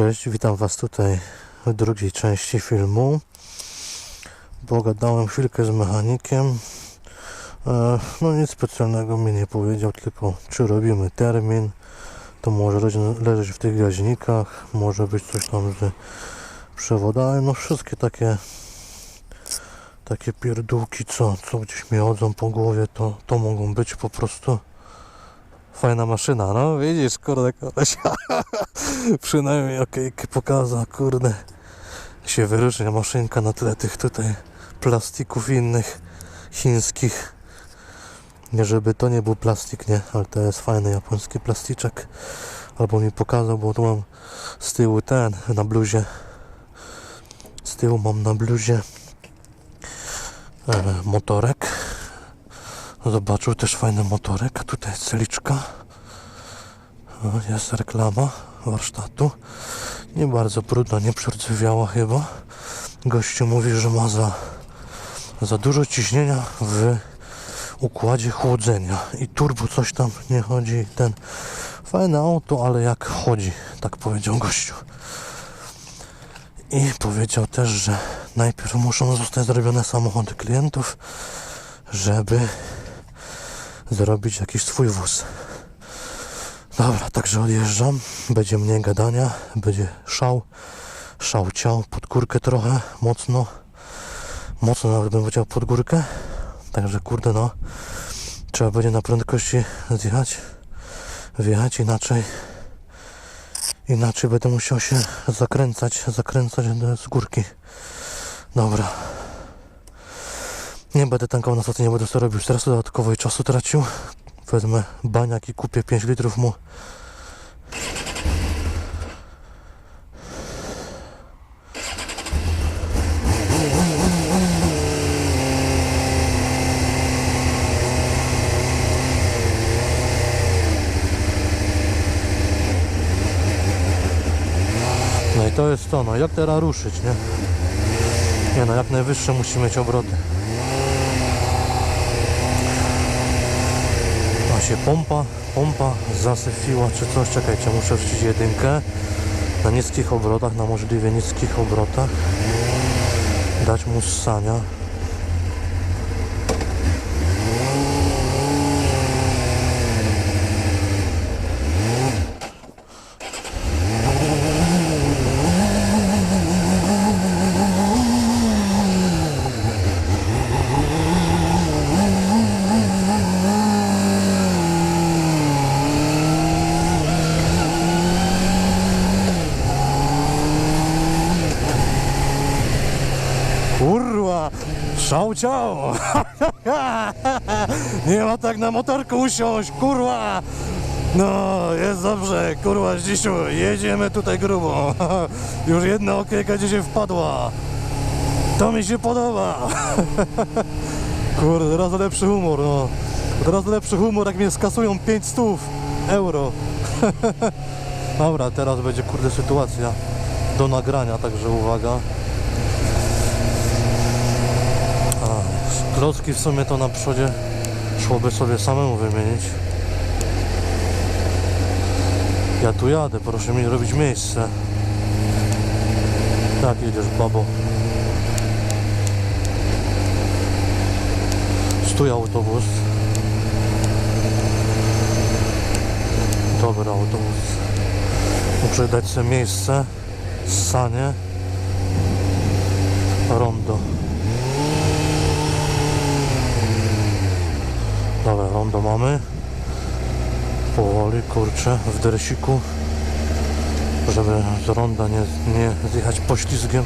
Cześć, witam Was tutaj w drugiej części filmu. Pogadałem chwilkę z mechanikiem. E, No nic specjalnego mi nie powiedział, tylko czy robimy termin. To może leżeć- w tych gaźnikach, może być coś tam z przewodami. No wszystkie takie takie pierdółki, co, co gdzieś mi chodzą po głowie, to, to mogą być po prostu fajna maszyna. No widzisz, kurde, koleś. Przynajmniej okejkę pokazał, kurde. Się wyróżnia maszynka na tle tych tutaj plastików innych chińskich. Nie żeby to nie był plastik, nie, ale to jest fajny japoński plasticzek. Albo mi pokazał, bo tu mam z tyłu ten na bluzie. Z tyłu mam na bluzie e, motorek. Zobaczył też fajny motorek, tutaj jest celiczka. Jest reklama warsztatu. Nie bardzo brudna, nie przerdzewiała chyba. Gościu mówi, że ma za, za dużo ciśnienia w układzie chłodzenia. I turbo coś tam nie chodzi. Ten fajne auto, ale jak chodzi, tak powiedział gościu. I powiedział też, że najpierw muszą zostać zrobione samochody klientów, żeby zrobić jakiś swój wóz. Dobra, także odjeżdżam. Będzie mniej gadania, będzie szał, szał ciał, pod górkę trochę, mocno, mocno nawet bym powiedział pod górkę. Także kurde no, trzeba będzie na prędkości zjechać, wjechać inaczej. Inaczej będę musiał się zakręcać, zakręcać z górki. Dobra. Nie będę tankował na stacji, nie będę sobie robił stresu dodatkowo i czasu tracił. Wezmę baniak i kupię 5 litrów mu. No i to jest to, no jak teraz ruszyć, nie? Nie no, jak najwyższe musi mieć obroty. Się pompa, pompa zasyfiła czy coś. Czekajcie, muszę wrzucić jedynkę na niskich obrotach, na możliwie niskich obrotach. Dać mu ssania. Kurwa, szał ciało. Nie ma tak na motorku usiąść, kurwa. No, jest dobrze, kurwa, Zdzisiu, jedziemy tutaj grubo. Już jedna okejka dzisiaj wpadła. To mi się podoba. Kurde, teraz lepszy humor, no. Teraz lepszy humor, jak mnie skasują 5 stów euro. Dobra, teraz będzie, kurde, sytuacja do nagrania, także uwaga. A, klocki w sumie to na przodzie szłoby sobie samemu wymienić. Ja tu jadę, proszę mi robić miejsce. Jak jedziesz, babo? Stój autobus. Dobry autobus. Muszę dać sobie miejsce. Sanie. Rondo. Dobra, rondo mamy. Powoli, kurczę, w dersiku. Żeby z ronda nie, nie zjechać poślizgiem.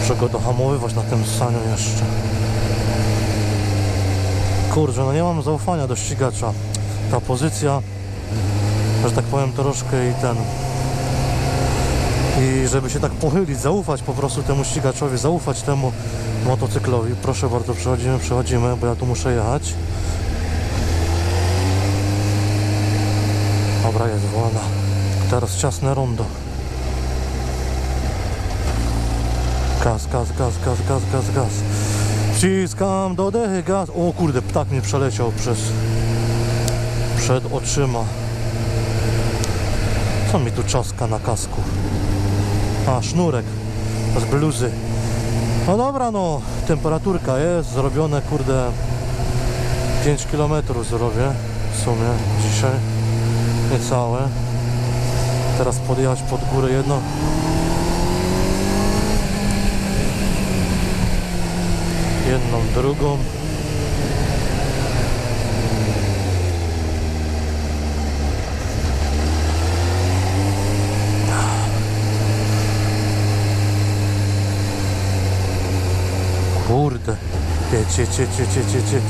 Muszę go dohamowywać na tym saniu jeszcze. Kurczę, no nie mam zaufania do ścigacza. Ta pozycja, że tak powiem, troszkę i ten. I żeby się tak pochylić, zaufać po prostu temu ścigaczowi, zaufać temu motocyklowi. Proszę bardzo, przechodzimy, przechodzimy, bo ja tu muszę jechać. Dobra, jest wolna. Teraz ciasne rondo. Gaz, gaz, gaz, gaz, gaz, gaz, gaz. Wciskam do dechy gaz. O kurde, ptak mnie przeleciał przez... przed oczyma. Co mi tu czaska na kasku? A, sznurek z bluzy. No dobra, no, temperaturka jest, zrobione, kurde, 5 km zrobię w sumie dzisiaj, niecałe. Teraz podjechać pod górę jedno. Jedną, drugą. Kurde. Jedź, jedź, jedź, jedź, jedź, jedź, jedź.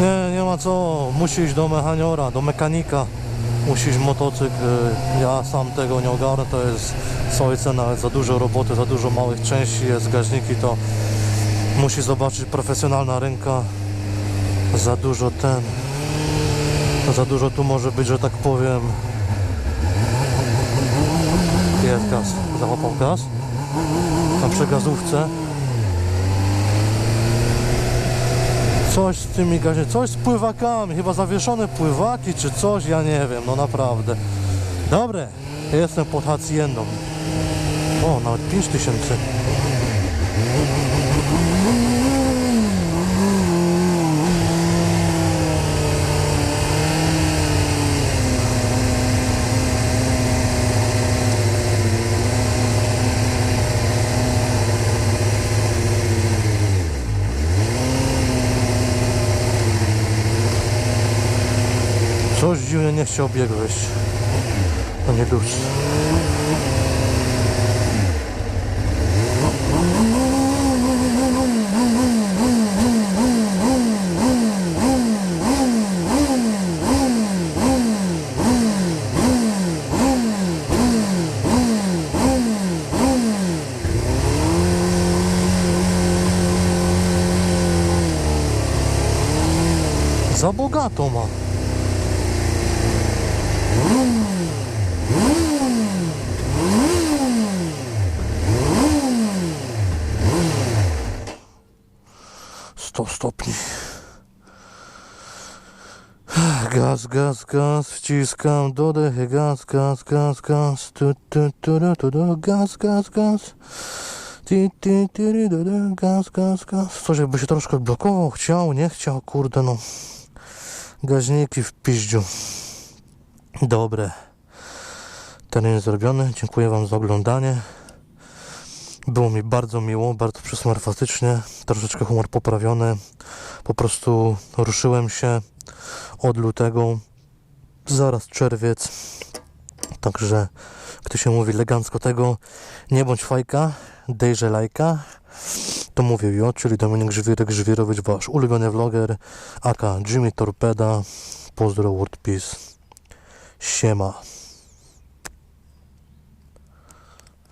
Nie, nie ma co. Musi iść do mechaniora, do mechanika. Musi iść motocykl. y, Ja sam tego nie ogarnę. To jest z nawet za dużo roboty, za dużo małych części jest, gaźniki to musi zobaczyć profesjonalna ręka. Za dużo ten. Za dużo tu może być, że tak powiem. Jest gaz. Załapał gaz. Tam przy gazówce. Coś z tymi gazie, coś z pływakami, chyba zawieszone pływaki czy coś, ja nie wiem, no naprawdę. Dobre, jestem pod haciendą. O, nawet 5000. Coś dziwnie nie chciał bieg wejść. To nie dusz. Za bogato ma. Stopni. Gaz, gaz, gaz, wciskam do dechy, gaz, gaz, gaz, gaz, tu, tu, tu, tu, tu, tu, gaz, gaz, gaz. Ti, ti, ti, ri, gaz, gaz, gaz. Coś jakby się troszkę odblokował, chciał, nie chciał, kurde no. Gaźniki w piździu. Dobre. Teren zrobiony. Dziękuję Wam za oglądanie. Było mi bardzo miło, bardzo przysmarfatycznie. Troszeczkę humor poprawiony. Po prostu ruszyłem się od lutego. Zaraz czerwiec. Także, jak to się mówi elegancko tego, nie bądź fajka, dejże lajka. To mówił ja, czyli Dominik Żwirek Żwirowicz, Wasz ulubiony vloger, aka Jimmy Torpeda. Pozdro, World Peace. Siema.